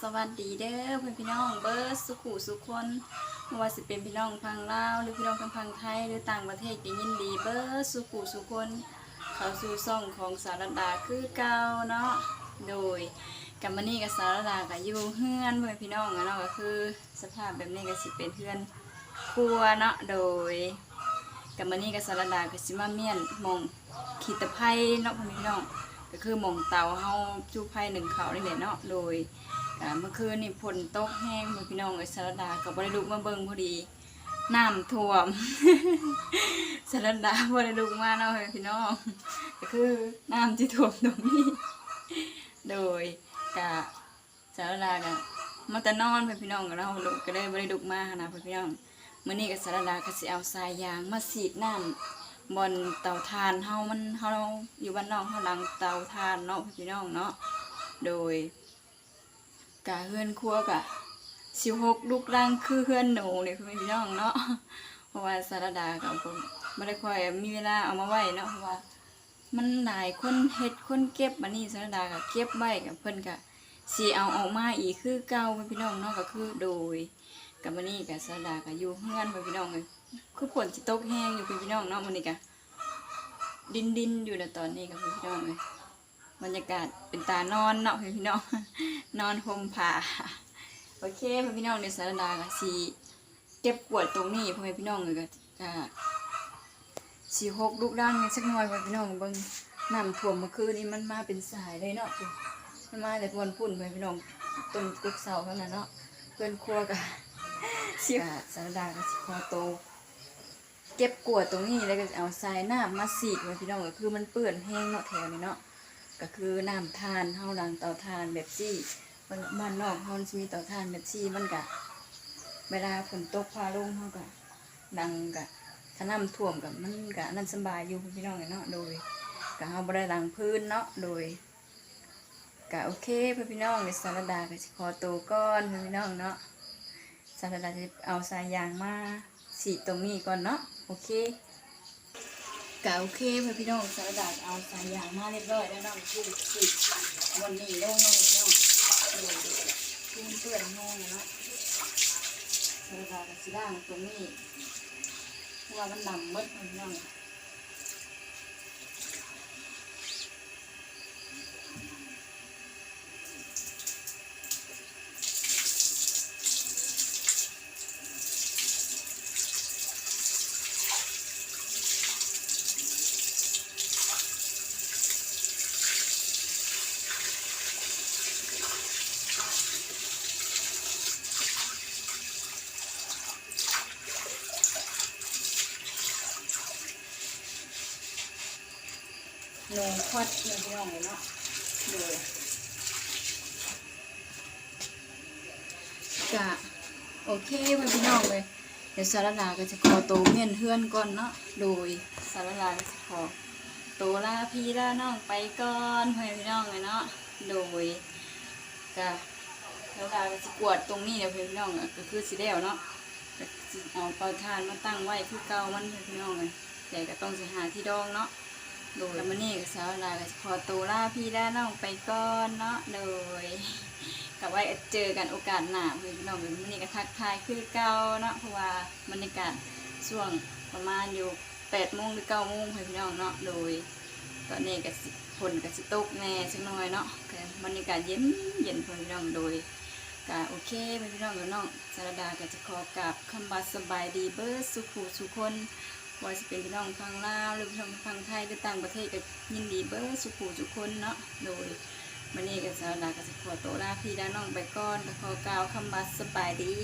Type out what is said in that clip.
สวัสดีเด้อเพื่อนพี่น้องเบิร์สุขุสุขคนไม่ว่าสิเป็นพี่น้องพังลาวหรือพี่น้องทางพังไทยหรือต่างประเทศก็ยินดีเบิร์สุขุสุขคน เขาสู่ซ่องของสารดาคือเก่าเนาะโดยกัมมานี่กับสารดากับอยู่เฮือนเพื่อนพี่น้องเนาะก็คือ สภาพแบบนี้ก็สิเป็นเฮือนครัวเนาะโดยกัมมานี่กับสารดาก็สิมาเมียนมองขีดตะไคร้เนาะเพื่อนพี่น้องก็คือหม่องเตาเฮาจูไผ่หนึ่งเขานี่แหละเนาะโดย อ่าเมื่อคืนนี่ฝนตกแห้งมือพี่น้องไอ้สารดากับบริลุกมาเบิ่งพอดีน้ำท่วม สารดาบริลุกมาเนาะพี่น้องก็คือน้ำที่ท่วมตรงนี้ โดยกะสารดากะมาแต่นอนเพื่อนพี่น้องกับเราลูกก็ได้บริลุกมาหั้นะเพื่อนพี่น้องมื้อนี้กับสารดาก็สิเอาสายยางมาสีดน้ำบนเตาถ่านเฮามันเฮาอยู่บ้านนอกเฮาหลังเตาถ่านเนาะพี่น้องเนาะโดย กะเฮือนครัวกะสิหกลูกรังคือเฮือนหนูเนี่ยคือพี่น้องเนาะเพราะว่าสารดากับผมไม่ได้ค่อยมีเวลาเอามาไว้เนาะเพราะว่า มันหลายคนเฮ็ดคนเก็บมานี่สารดาก็เก็บไว้กับเพิ่นก็สิเอาออกมาอีกคือเก่าพี่น้องเนาะก็คือโดยกับมานี่กับสารดาก็อยู่เฮือนพี่น้องเลยคือฝนสิตกแห้งอยู่พี่น้องเนาะมันนี่กะดินดินอยู่ในตอนนี้กับพี่น้องเลย บรรยากาศเป็นตานอนเนาะพี่น้องนอนห่มผ้าโอเคพี่น้องในสารดากะสีเก็บกวาดตรงนี้พ่อแม่พี่น้องเลยกะกะสีหกลูกด่างสักหน่อยพ่อแม่พี่น้องเบิ่งน้ำท่วมเมื่อคืนนี้มันมาเป็นสายเลยเนาะมันมาแต่วันพุ่นพ่อแม่พี่น้องต้นกุกเสาเท่านั้นเนาะเพื่อนครัวกะสิกะสารดากะสิคอโต เก็บกวาดตรงนี้แล้วก็เอาทรายน้ำมาสีดไว้พี่น้องก็คือมันเปื้อนแห้งเนาะแถวนี้เนาะ ก็คือน้ำทานเฮาดังเตาทานแบบซี่มันนนอกเฮาสิมีเตาทานแบบซี่มันก็เวลาฝนตกพาลงเฮาก็ดังก็ถ้าน้ำท่วมก็มันก็นั่นสำบายอยู่พี่น้องเนาะโดยก็เฮาบ่ได้ล้างพื้นเนาะโดยก็โอเคพี่น้องในสารดาก็สิขอตัวก่อนพี่น้องเนาะสารดาจะเอาสายยางมาสีตรงนี้ก่อนเนาะโอเค กะโอเคเพื่อพี่น้องสารดาจะเอาสายยางมาเรียบร้อยแล้วเนาะคือสีดวันนี้ลงน้องพี่น้องชุ่มเปื่อนแห้งเนาะสารดาจะสีด่างตรงนี้เพราะว่ามันดำมืดพี่น้อง ลงควัดเลยพี่น้องเลยเนาะดูกะโอเคเพื่อนพี่น้องเลยเดี๋ยวสารลาก็จะขอโตเมียนเฮือนก่อนเนาะโดยสารลาก็จะขอโตลาพี่ลาน้องไปก่อนเพื่อนพี่น้องเลยเนาะโดยกะแล้วลาก็จะกวดตรงนี้เดี๋ยวเพื่อนพี่น้องก็คือสีแดวเนาะเอาเตาถ่านมาตั้งไว้คือเก่ามันเพื่อนพี่น้องเลยแต่ก็ต้องสิหาที่ดองเนาะ โดยแล้วมันนี่กับสาวลาก็ขอตัวลาพี่ลาน้องไปก่อนเนาะโดยกับไว้เจอกันโอกาสหน้าพี่น้องเดี๋ยวมันนี่ก็ทักทายคือเก่าเนาะเพราะว่าบรรยากาศช่วงประมาณอยู่แปดโมงหรือเก้าโมงพี่น้องเนาะโดย ตอนนี้ก็สิฝนก็สิตกแน่สักหน่อยเนาะบรรยากาศเย็นเย็นพี่น้องโดยก็โอเคพี่น้องกับน้องสารดาก็จะขอกราบคำบาสบายดีเบิร์สุขูสุคน ว่าจะเป็นพี่น้องฟังลาวหรือพี่น้องฟังไทยหรือต่างประเทศก็ยินดีเบอร์สุขูทุกคนเนาะโดยมันนี่ก็จะลาก็จะขอตัวลาพี่ลาน้องไปก่อนขอกล่าวคำว่าสบายดี